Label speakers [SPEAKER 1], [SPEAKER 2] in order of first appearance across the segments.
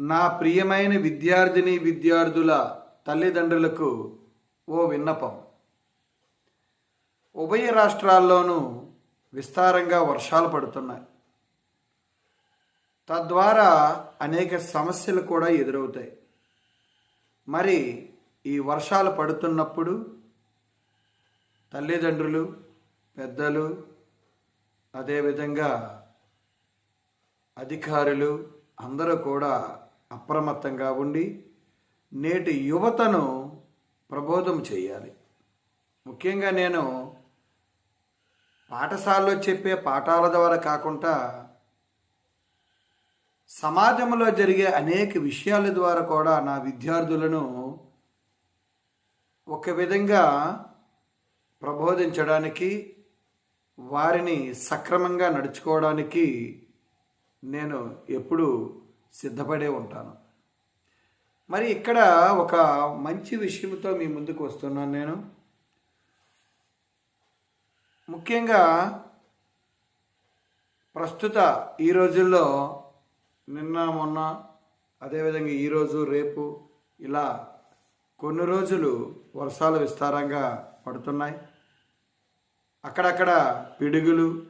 [SPEAKER 1] నా ప్రియమైన విద్యార్థిని విద్యార్థుల తల్లిదండ్రులకు ఓ విన్నపం. ఉభయ రాష్ట్రాల్లోనూ విస్తారంగా వర్షాలు పడుతున్నాయి. తద్వారా అనేక సమస్యలు కూడా ఎదురవుతాయి. మరి ఈ వర్షాలు పడుతున్నప్పుడు తల్లిదండ్రులు పెద్దలు అదేవిధంగా అధికారులు అందరూ కూడా అప్రమత్తంగా ఉండి నేటి యువతను ప్రబోధం చేయాలి. ముఖ్యంగా నేను పాఠశాలలో చెప్పే పాఠాల ద్వారా కాకుండా సమాజంలో జరిగే అనేక విషయాల ద్వారా కూడా నా విద్యార్థులను ఒక విధంగా ప్రబోధించడానికి వారిని సక్రమంగా నడుచుకోవడానికి నేను ఎప్పుడూ సిద్ధపడే ఉంటాను. మరి ఇక్కడ ఒక మంచి విషయంతో మీ ముందుకు వస్తున్నాను నేను. ముఖ్యంగా ప్రస్తుత ఈ రోజుల్లో నిన్న మొన్న అదేవిధంగా ఈరోజు రేపు ఇలా కొన్ని రోజులు వర్షాలు విస్తారంగా పడుతున్నాయి. అక్కడక్కడ పిడుగులు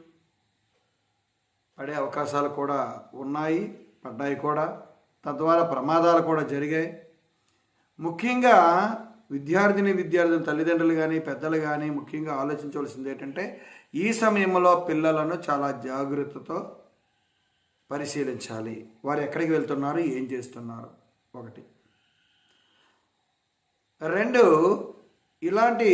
[SPEAKER 1] పడే అవకాశాలు కూడా ఉన్నాయి. పడ్డాయి కూడా. తద్వారా ప్రమాదాలు కూడా జరిగాయి. ముఖ్యంగా విద్యార్థిని విద్యార్థుల తల్లిదండ్రులు కానీ పెద్దలు కానీ ముఖ్యంగా ఆలోచించవలసింది ఏంటంటే ఈ సమయంలో పిల్లలను చాలా జాగ్రత్తతో పరిశీలించాలి. వారు ఎక్కడికి వెళ్తున్నారు ఏం చేస్తున్నారు? ఒకటి. రెండు ఇలాంటి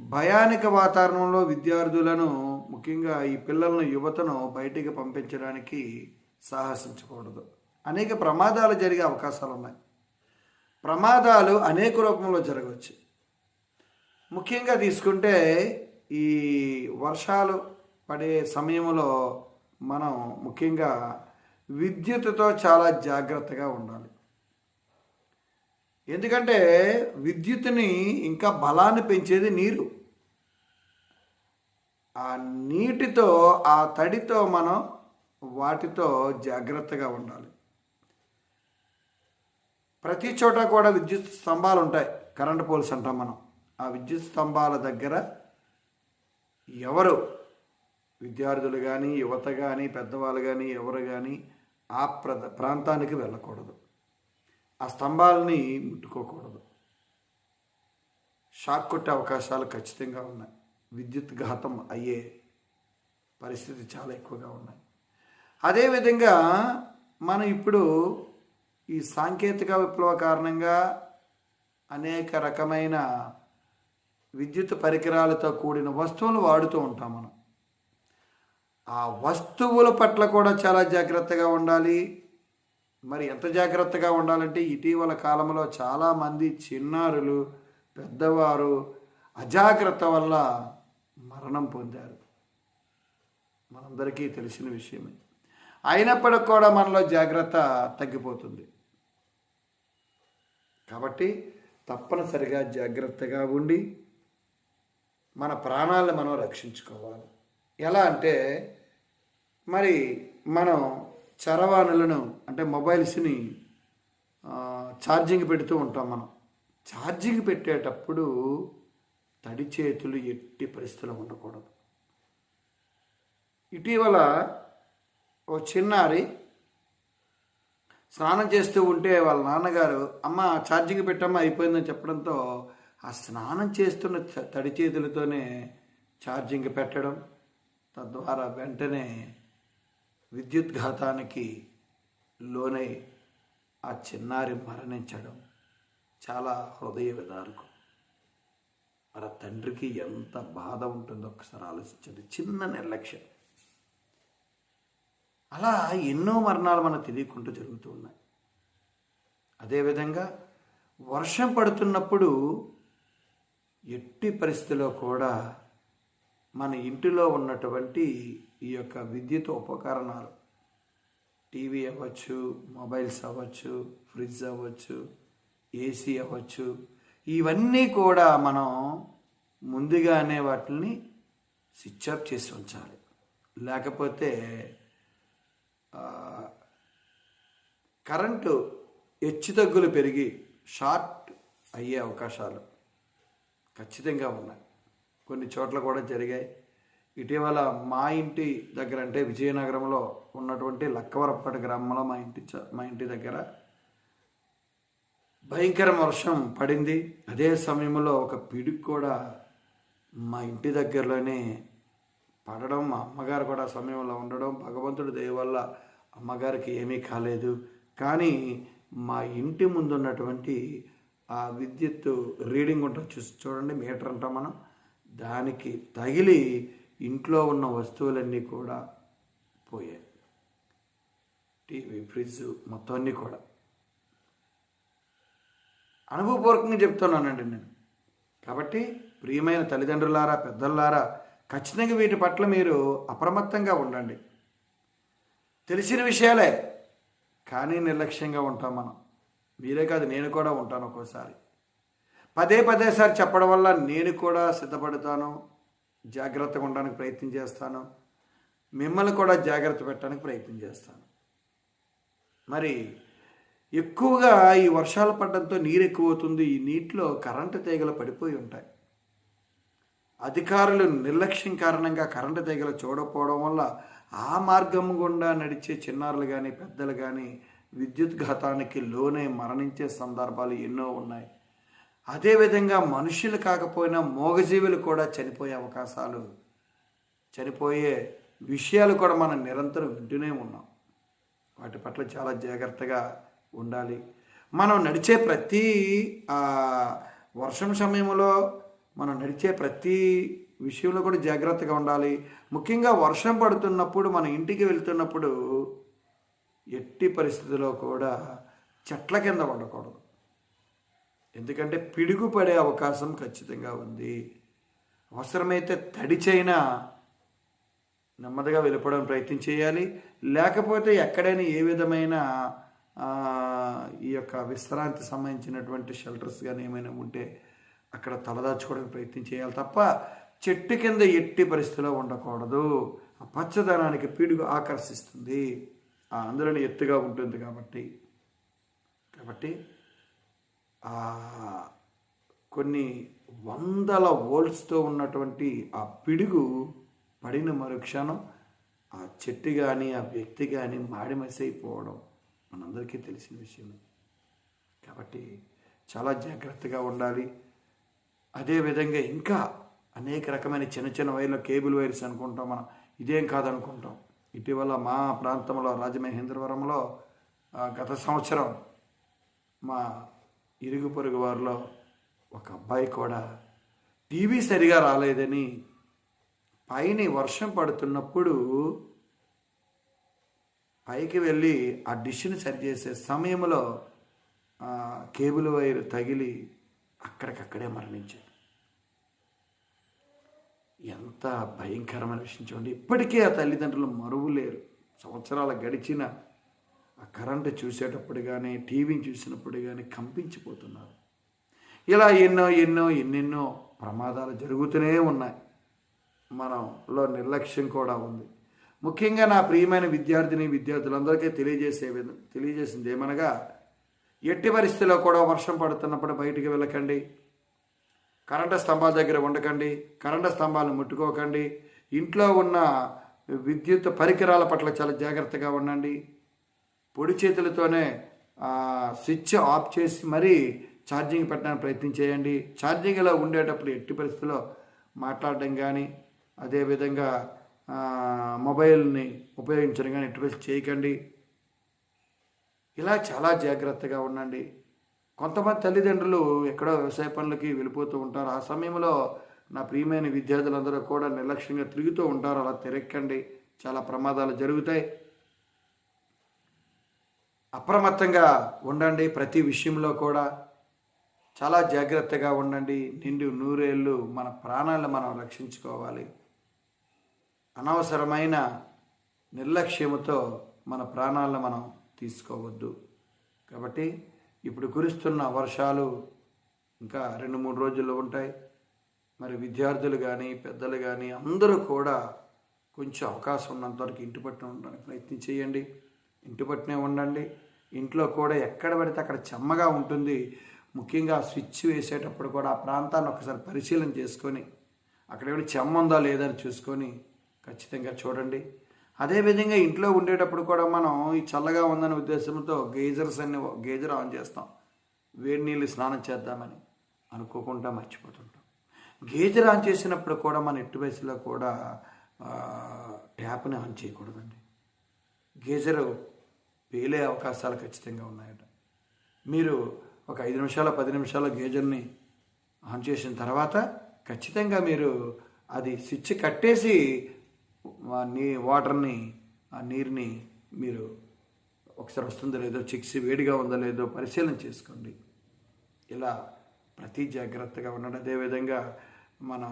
[SPEAKER 1] భయానిక వాతావరణంలో విద్యార్థులను ముఖ్యంగా ఈ పిల్లలను యువతను బయటికి పంపించడానికి సాహసించకూడదు. అనేక ప్రమాదాలు జరిగే అవకాశాలు ఉన్నాయి ప్రమాదాలు అనేక రూపంలో జరగవచ్చు. ముఖ్యంగా తీసుకుంటే ఈ వర్షాలు పడే సమయంలో మనం ముఖ్యంగా విద్యుత్తుతో చాలా జాగ్రత్తగా ఉండాలి. ఎందుకంటే విద్యుత్తుని ఇంకా బలాన్ని పెంచేది నీరు. ఆ నీటితో ఆ తడితో మనం వాటితో జాగ్రత్తగా ఉండాలి. ప్రతి చోట కూడా విద్యుత్ స్తంభాలు ఉంటాయి. కరెంట్ పోల్స్ అంటాం మనం. ఆ విద్యుత్ స్తంభాల దగ్గర ఎవరు? విద్యార్థులు కానీ యువత కానీ పెద్దవాళ్ళు కానీ ఎవరు కానీ ఆ ప్ర ప్రాంతానికి వెళ్ళకూడదు. ఆ స్తంభాలని ముట్టుకోకూడదు. షాక్ కొట్టే అవకాశాలు ఖచ్చితంగా ఉన్నాయి. విద్యుత్ ఘాతం అయ్యే పరిస్థితి చాలా ఎక్కువగా ఉన్నాయి. అదేవిధంగా మనం ఇప్పుడు ఈ సాంకేతిక విప్లవ కారణంగా అనేక రకమైన విద్యుత్ పరికరాలతో కూడిన వస్తువులు వాడుతూ ఉంటాం మనం. ఆ వస్తువుల పట్ల కూడా చాలా జాగ్రత్తగా ఉండాలి. మరి ఎంత జాగ్రత్తగా ఉండాలంటే ఇటీవల కాలంలో చాలామంది చిన్నారులు పెద్దవారు అజాగ్రత్త వల్ల మరణం పొందారు. మనందరికీ తెలిసిన విషయమే. అయినప్పటికి కూడా మనలో జాగ్రత్త తగ్గిపోతుంది. కాబట్టి తప్పనిసరిగా జాగ్రత్తగా ఉండి మన ప్రాణాలను మనం రక్షించుకోవాలి. ఎలా అంటే మరి మనం చరవాణులను అంటే మొబైల్స్ని ఛార్జింగ్ పెడుతూ ఉంటాం మనం. ఛార్జింగ్ పెట్టేటప్పుడు తడి చేతులు ఎట్టి పరిస్థితులు ఉండకూడదు. ఇటీవల ఓ చిన్నారి స్నానం చేస్తూ ఉంటే వాళ్ళ నాన్నగారు అమ్మ ఛార్జింగ్ పెట్టమ్మ అయిపోయిందని చెప్పడంతో ఆ స్నానం చేస్తున్న తడి చేతులతోనే ఛార్జింగ్ పెట్టడం తద్వారా వెంటనే విద్యుత్ఘాతానికి లోనై ఆ చిన్నారి మరణించడం చాలా హృదయ విదారకం. మరి తండ్రికి ఎంత బాధ ఉంటుందో ఒకసారి ఆలోచించండి. చిన్న నిర్లక్ష్యం. అలా ఎన్నో మరణాలు మనకు తెలియకుండా జరుగుతూ ఉన్నాయి. అదేవిధంగా వర్షం పడుతున్నప్పుడు ఎట్టి పరిస్థితిలో కూడా మన ఇంటిలో ఉన్నటువంటి ఈ యొక్క విద్యుత్ ఉపకరణాలు టీవీ అవ్వచ్చు మొబైల్స్ అవ్వచ్చు ఫ్రిడ్జ్ అవ్వచ్చు ఏసీ అవ్వచ్చు ఇవన్నీ కూడా మనం ముందుగానే వాటిని స్విచ్ ఆఫ్ చేసి ఉంచాలి. లేకపోతే కరెంటు హెచ్చుతగ్గులు పెరిగి షార్ట్ అయ్యే అవకాశాలు ఖచ్చితంగా ఉన్నాయి. కొన్ని చోట్ల కూడా జరిగాయి. ఇటీవల మా ఇంటి దగ్గర అంటే విజయనగరంలో ఉన్నటువంటి లక్కవరప్పటి గ్రామంలో మా ఇంటి చ- మా ఇంటి దగ్గర భయంకర వర్షం పడింది. అదే సమయంలో ఒక పిడుగు కూడా మా ఇంటి దగ్గరలోనే పడడం మా అమ్మగారు కూడా సమయంలో ఉండడం భగవంతుడి దయ వల్ల అమ్మగారికి ఏమీ కాలేదు. కానీ మా ఇంటి ముందు ఉన్నటువంటి ఆ విద్యుత్ రీడింగ్ ఉంటుంది చూసి చూడండి మీటర్ అంటాం మనం. దానికి తగిలి ఇంట్లో ఉన్న వస్తువులన్నీ కూడా పోయాయి. టీవీ ఫ్రిడ్జ్ మొత్తం అన్నీ కూడా. అనుభవపూర్వకంగా చెప్తున్నానండి నేను. కాబట్టి ప్రియమైన తల్లిదండ్రులారా పెద్దలారా ఖచ్చితంగా వీటి పట్ల మీరు అప్రమత్తంగా ఉండండి. తెలిసిన విషయాలే కానీ నిర్లక్ష్యంగా ఉంటాం మనం. మీరే కాదు నేను కూడా ఉంటాను ఒక్కోసారి. పదే పదేసారి చెప్పడం వల్ల నేను కూడా సిద్ధపడతాను జాగ్రత్తగా ఉండడానికి ప్రయత్నం చేస్తాను మిమ్మల్ని కూడా జాగ్రత్త పెట్టడానికి ప్రయత్నం చేస్తాను. మరి ఎక్కువగా ఈ వర్షాలు పడడంతో నీరు ఎక్కువ అవుతుంది ఈ నీటిలో కరెంటు తీగలు పడిపోయి ఉంటాయి. అధికారులు నిర్లక్ష్యం కారణంగా కరెంటు తీగలు చూడకపోవడం వల్ల ఆ మార్గం గుండా నడిచే చిన్నారులు కానీ పెద్దలు కానీ విద్యుత్ ఘాతానికి లోనే మరణించే సందర్భాలు ఎన్నో ఉన్నాయి. అదేవిధంగా మనుషులు కాకపోయినా మోగజీవులు కూడా చనిపోయే అవకాశాలు చనిపోయే విషయాలు కూడా మనం నిరంతరం వింటూనే ఉన్నాం. వాటి పట్ల చాలా జాగ్రత్తగా ఉండాలి. మనం నడిచే ప్రతి ఆ, వర్షం సమయంలో మనం నడిచే ప్రతి విషయంలో కూడా జాగ్రత్తగా ఉండాలి. ముఖ్యంగా వర్షం పడుతున్నప్పుడు మన ఇంటికి వెళ్తున్నప్పుడు ఎట్టి పరిస్థితిలో కూడా చెట్ల కింద ఉండకూడదు. ఎందుకంటే పిడుగు పడే అవకాశం ఖచ్చితంగా ఉంది. అవసరమైతే తడిచైనా నెమ్మదిగా వెళ్ళిపోవడానికి ప్రయత్నం చేయాలి. లేకపోతే ఎక్కడైనా ఏ విధమైన ఈ యొక్క విశ్రాంతి సంబంధించినటువంటి షెల్టర్స్ కానీ ఏమైనా ఉంటే అక్కడ తలదాచుకోవడానికి ప్రయత్నం చేయాలి తప్ప చెట్టు కింద ఎట్టి పరిస్థితిలో ఉండకూడదు. ఆ పచ్చదనానికి పీడుగు ఆకర్షిస్తుంది. ఆ అందులోనే ఎత్తుగా ఉంటుంది కాబట్టి. కాబట్టి కొన్ని వందల వోల్ట్స్తో ఉన్నటువంటి ఆ పిడుగు పడిన మరుక్షణం ఆ చెట్టు కానీ ఆ వ్యక్తి కానీ మాడిమసైపోవడం మనందరికీ తెలిసిన విషయం కాబట్టి చాలా జాగ్రత్తగా ఉండాలి. అదేవిధంగా ఇంకా అనేక రకమైన చిన్న చిన్న వైర్లు కేబుల్ వైర్స్ అనుకుంటాం మనం. ఇదేం కాదనుకుంటాం. ఇటీవల మా ప్రాంతంలో రాజమహేంద్రవరంలో గత సంవత్సరం మా ఇరుగు పొరుగు వారిలో ఒక అబ్బాయి కూడా టీవీ సరిగా రాలేదని పైన వర్షం పడుతున్నప్పుడు పైకి వెళ్ళి ఆ డిష్ని సరిచేసే సమయంలో కేబుల్ వైర్ తగిలి అక్కడికక్కడే మరణించాడు. ఎంత భయంకరమైన విషయం చూడండి. ఇప్పటికే ఆ తల్లిదండ్రులు మరువులేరు. సంవత్సరాలు గడిచిన ఆ కరెంటు చూసేటప్పుడు కానీ టీవీని చూసినప్పుడు కానీ కంపించిపోతున్నారు. ఇలా ఎన్నో ఎన్నో ఎన్నెన్నో ప్రమాదాలు జరుగుతూనే ఉన్నాయి. మనలో నిర్లక్ష్యం కూడా ఉంది. ముఖ్యంగా నా ప్రియమైన విద్యార్థిని విద్యార్థులందరికీ తెలియజేసే విధ- తెలియజేసింది ఏమనగా ఎట్టి పరిస్థితిలో కూడా వర్షం పడుతున్నప్పుడు బయటికి వెళ్ళకండి. కరెంటు స్తంభాల దగ్గర ఉండకండి. కరెంటు స్తంభాలను ముట్టుకోకండి. ఇంట్లో ఉన్న విద్యుత్ పరికరాల పట్ల చాలా జాగ్రత్తగా ఉండండి. పొడి చేతులతోనే స్విచ్ ఆఫ్ చేసి మరీ ఛార్జింగ్ పెట్టడానికి ప్రయత్నం చేయండి. ఛార్జింగ్లో ఉండేటప్పుడు ఎట్టి పరిస్థితుల్లో మాట్లాడడం కానీ అదేవిధంగా మొబైల్ని ఉపయోగించడం కానీ ఎట్టి పరిస్థితి చేయకండి. ఇలా చాలా జాగ్రత్తగా ఉండండి. కొంతమంది తల్లిదండ్రులు ఎక్కడో వ్యవసాయ పనులకి వెళ్ళిపోతూ ఉంటారు. ఆ సమయంలో నా ప్రియమైన విద్యార్థులందరూ కూడా నిర్లక్ష్యంగా తిరుగుతూ ఉంటారు. అలా తిరక్కండి చాలా ప్రమాదాలు జరుగుతాయి. అప్రమత్తంగా ఉండండి ప్రతి విషయంలో కూడా. చాలా జాగ్రత్తగా ఉండండి. నిండు నూరేళ్ళు మన ప్రాణాలను మనం రక్షించుకోవాలి. అనవసరమైన నిర్లక్ష్యముతో మన ప్రాణాలను మనం తీసుకోవద్దు. కాబట్టి ఇప్పుడు కురుస్తున్న వర్షాలు ఇంకా రెండు మూడు రోజుల్లో ఉంటాయి. మరి విద్యార్థులు కానీ పెద్దలు కానీ అందరూ కూడా కొంచెం అవకాశం ఉన్నంత వరకు ఇంటి పట్టున ఉండడానికి ప్రయత్నం చేయండి. ఇంటి పట్టునే ఉండండి. ఇంట్లో కూడా ఎక్కడ పడితే అక్కడ చెమ్మగా ఉంటుంది. ముఖ్యంగా స్విచ్ వేసేటప్పుడు కూడా ఆ ప్రాంతాన్ని ఒకసారి పరిశీలన చేసుకొని అక్కడ ఏమైనా చెమ్మ ఉందా లేదని అని చూసుకొని ఖచ్చితంగా చూడండి. అదేవిధంగా ఇంట్లో ఉండేటప్పుడు కూడా మనం ఈ చల్లగా ఉందనే ఉద్దేశంతో గేజర్స్ అన్ని గేజర్ ఆన్ చేస్తాం. వేడి నీళ్ళు స్నానం చేద్దామని అనుకోకుండా మర్చిపోతుంటాం. గేజర్ ఆన్ చేసినప్పుడు కూడా మన ఎట్టు వయసులో కూడా ట్యాప్ని ఆన్ చేయకూడదండి. గేజరు పేలే అవకాశాలు ఖచ్చితంగా ఉన్నాయట. మీరు ఒక ఐదు నిమిషాల పది నిమిషాల గేజర్ని ఆన్ చేసిన తర్వాత ఖచ్చితంగా మీరు అది స్విచ్ కట్టేసి నీ వాటర్ని ఆ నీరుని మీరు ఒకసారి వస్తుందో లేదో చెక్సి వేడిగా ఉందో లేదో పరిశీలన చేసుకోండి. ఇలా ప్రతి జాగ్రత్తగా ఉండడం. అదేవిధంగా మన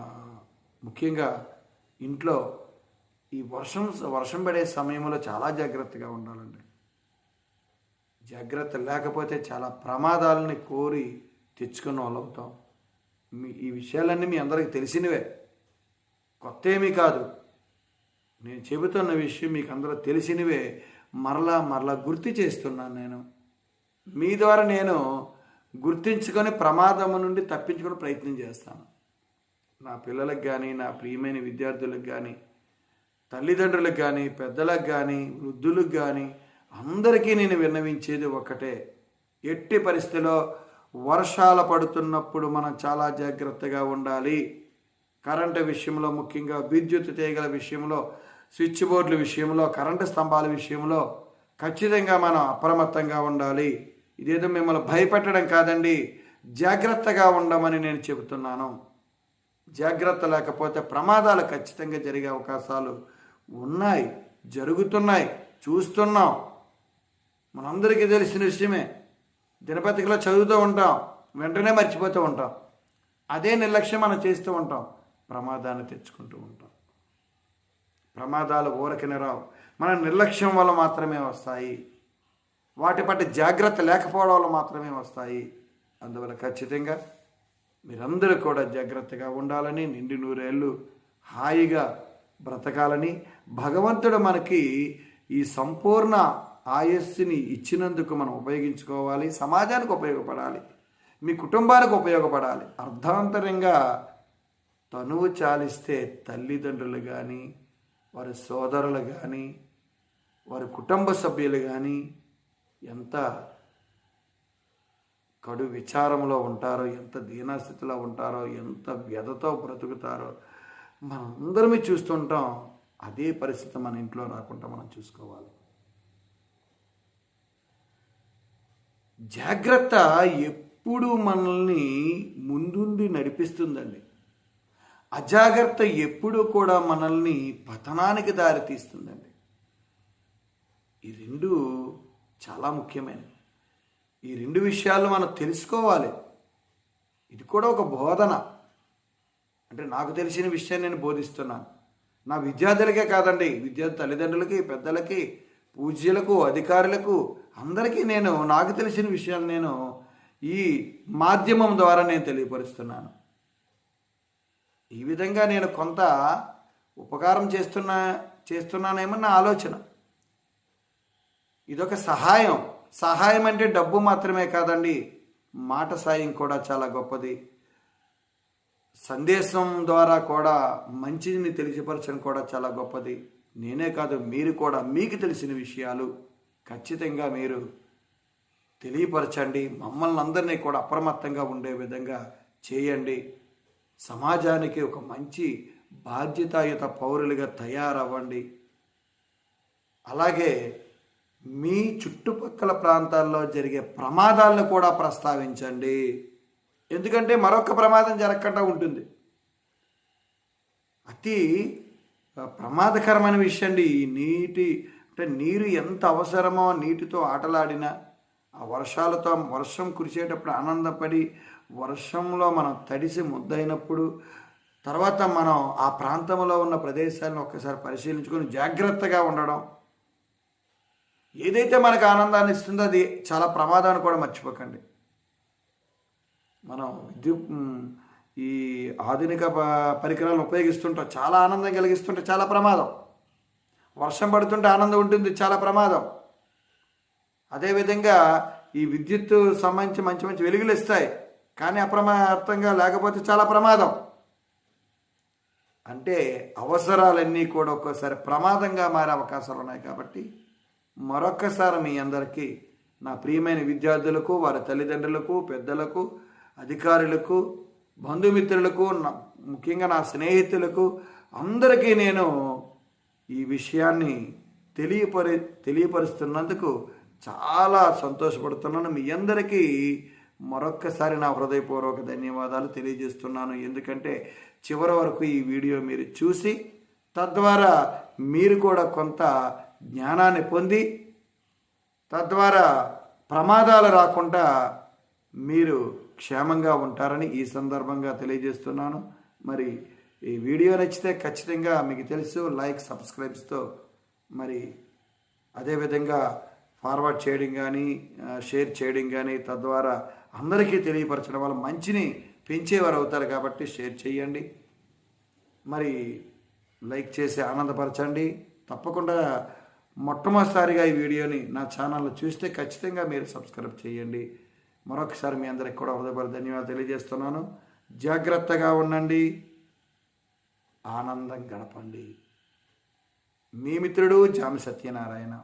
[SPEAKER 1] ముఖ్యంగా ఇంట్లో ఈ వర్షం వర్షం పడే సమయంలో చాలా జాగ్రత్తగా ఉండాలండి. జాగ్రత్త లేకపోతే చాలా ప్రమాదాలని కోరి తెచ్చుకున్న వాళ్ళు అవుతాం మీ ఈ విషయాలన్నీ మీ అందరికీ తెలిసినవే. కొత్త ఏమీ కాదు. నేను చెబుతున్న విషయం మీకు అందరూ తెలిసినవే. మరలా మరలా గుర్తు చేస్తున్నాను నేను. మీ ద్వారా నేను గుర్తించుకొని ప్రమాదం నుండి తప్పించుకునే ప్రయత్నం చేస్తాను. నా పిల్లలకు కానీ నా ప్రియమైన విద్యార్థులకు కానీ తల్లిదండ్రులకు కానీ పెద్దలకు కానీ వృద్ధులకు కానీ అందరికీ నేను విన్నవించేది ఒకటే. ఎట్టి పరిస్థితిలో వర్షాలు పడుతున్నప్పుడు మనం చాలా జాగ్రత్తగా ఉండాలి. కరెంటు విషయంలో ముఖ్యంగా విద్యుత్ తీగల విషయంలో స్విచ్ బోర్డుల విషయంలో కరెంటు స్తంభాల విషయంలో ఖచ్చితంగా మనం అప్రమత్తంగా ఉండాలి. ఇదేదో మిమ్మల్ని భయపెట్టడం కాదండి జాగ్రత్తగా ఉండమని నేను చెబుతున్నాను. జాగ్రత్త లేకపోతే ప్రమాదాలు ఖచ్చితంగా జరిగే అవకాశాలు ఉన్నాయి జరుగుతున్నాయి చూస్తున్నాం. మనందరికీ తెలిసిన విషయమే దినపత్రికలో చదువుతూ ఉంటాం వెంటనే మర్చిపోతూ ఉంటాం. అదే నిర్లక్ష్యం మనం చేస్తూ ఉంటాం ప్రమాదాన్ని తెచ్చుకుంటూ ఉంటాం. ప్రమాదాలు ఊరకిన రావు. మన నిర్లక్ష్యం వల్ల మాత్రమే వస్తాయి. వాటి పట్ల జాగ్రత్త లేకపోవడం వల్ల మాత్రమే వస్తాయి. అందువల్ల ఖచ్చితంగా మీరందరూ కూడా జాగ్రత్తగా ఉండాలని నిండి నూరేళ్ళు హాయిగా బ్రతకాలని భగవంతుడు మనకి ఈ సంపూర్ణ ఆయస్సుని ఇచ్చినందుకు మనం ఉపయోగించుకోవాలి. సమాజానికి ఉపయోగపడాలి. మీ కుటుంబానికి ఉపయోగపడాలి. అర్ధాంతరంగా తనువు చాలిస్తే తల్లిదండ్రులు కానీ వారి సోదరులు కానీ వారి కుటుంబ సభ్యులు కానీ ఎంత కడు విచారంలో ఉంటారో ఎంత దీనాస్థితిలో ఉంటారో ఎంత వ్యధతో బ్రతుకుతారో మనందరమే చూస్తుంటాం. అదే పరిస్థితి మన ఇంట్లో రాకుండా మనం చూసుకోవాలి. జాగ్రత్త ఎప్పుడు మనల్ని ముందుండి నడిపిస్తుందండి. అజాగ్రత్త ఎప్పుడూ కూడా మనల్ని పతనానికి దారితీస్తుందండి. ఈ రెండు చాలా ముఖ్యమైనవి. ఈ రెండు విషయాలు మనం తెలుసుకోవాలి. ఇది కూడా ఒక బోధన. అంటే నాకు తెలిసిన విషయాన్ని నేను బోధిస్తున్నాను. నా విద్యార్థులకే కాదండి విద్యార్థి తల్లిదండ్రులకి పెద్దలకి పూజ్యులకు అధికారులకు అందరికీ నేను నాకు తెలిసిన విషయాలు నేను ఈ మాధ్యమం ద్వారా నేను తెలియపరుస్తున్నాను. ఈ విధంగా నేను కొంత ఉపకారం చేస్తున్నా చేస్తున్నానేమో నా ఆలోచన. ఇదొక సహాయం. సహాయం అంటే డబ్బు మాత్రమే కాదండి మాట సాయం కూడా చాలా గొప్పది. సందేశం ద్వారా కూడా మంచిని తెలియపరచడం కూడా చాలా గొప్పది. నేనే కాదు మీరు కూడా మీకు తెలిసిన విషయాలు ఖచ్చితంగా మీరు తెలియపరచండి. మమ్మల్ని అందరినీ కూడా అప్రమత్తంగా ఉండే విధంగా చేయండి. సమాజానికి ఒక మంచి బాధ్యతాయుత పౌరులుగా తయారవ్వండి. అలాగే మీ చుట్టుపక్కల ప్రాంతాల్లో జరిగే ప్రమాదాలను కూడా ప్రస్తావించండి. ఎందుకంటే మరొక ప్రమాదం జరగకుండా ఉంటుంది. అతి ప్రమాదకరమైన విషయం అండి ఈ నీటి అంటే నీరు ఎంత అవసరమో నీటితో ఆటలాడినా ఆ వర్షాలతో వర్షం కురిసేటప్పుడు ఆనందపడి వర్షంలో మనం తడిసి ముద్దయినప్పుడు తర్వాత మనం ఆ ప్రాంతంలో ఉన్న ప్రదేశాలను ఒక్కసారి పరిశీలించుకొని జాగ్రత్తగా ఉండడం. ఏదైతే మనకు ఆనందాన్ని ఇస్తుందో అది చాలా ప్రమాదాన్ని కూడా మర్చిపోకండి. మనం విద్యుత్ ఈ ఆధునిక పరికరాలను ఉపయోగిస్తుంటాం చాలా ఆనందం కలిగిస్తుంటే చాలా ప్రమాదం. వర్షం పడుతుంటే ఆనందం ఉంటుంది చాలా ప్రమాదం. అదేవిధంగా ఈ విద్యుత్ సంబంధించి మంచి మంచి వెలుగులు ఇస్తాయి. కానీ అప్రమాత్తంగా లేకపోతే చాలా ప్రమాదం. అంటే అవసరాలన్నీ కూడా ఒక్కోసారి ప్రమాదంగా మారే అవకాశాలు ఉన్నాయి కాబట్టి మరొక్కసారి మీ అందరికీ నా ప్రియమైన విద్యార్థులకు వారి తల్లిదండ్రులకు పెద్దలకు అధికారులకు బంధుమిత్రులకు నా- ముఖ్యంగా నా స్నేహితులకు అందరికీ నేను ఈ విషయాన్ని తెలియపరి తెలియపరుస్తున్నందుకు చాలా సంతోషపడుతున్నాను. మీ అందరికీ మరొక్కసారి నా హృదయపూర్వక ధన్యవాదాలు తెలియజేస్తున్నాను. ఎందుకంటే చివరి వరకు ఈ వీడియో మీరు చూసి తద్వారా మీరు కూడా కొంత జ్ఞానాన్ని పొంది తద్వారా ప్రమాదాలు రాకుండా మీరు క్షేమంగా ఉంటారని ఈ సందర్భంగా తెలియజేస్తున్నాను. మరి ఈ వీడియో నచ్చితే ఖచ్చితంగా మీకు తెలుసు లైక్ సబ్స్క్రైబ్స్తో మరి అదేవిధంగా ఫార్వర్డ్ చేయడం కానీ షేర్ చేయడం కానీ తద్వారా అందరికీ తెలియపరచడం వల్ల మంచిని పెంచేవారు అవుతారు కాబట్టి షేర్ చేయండి. మరి లైక్ చేసి ఆనందపరచండి. తప్పకుండా మొట్టమొదటిసారిగా ఈ వీడియోని నా ఛానల్లో చూస్తే ఖచ్చితంగా మీరు సబ్స్క్రైబ్ చేయండి. మరొకసారి మీ అందరికి కూడా హృదయపూర్వక ధన్యవాదాలు తెలియజేస్తున్నాను. జాగ్రత్తగా ఉండండి. ఆనందం గడపండి. మీ మిత్రుడు జామి సత్యనారాయణ.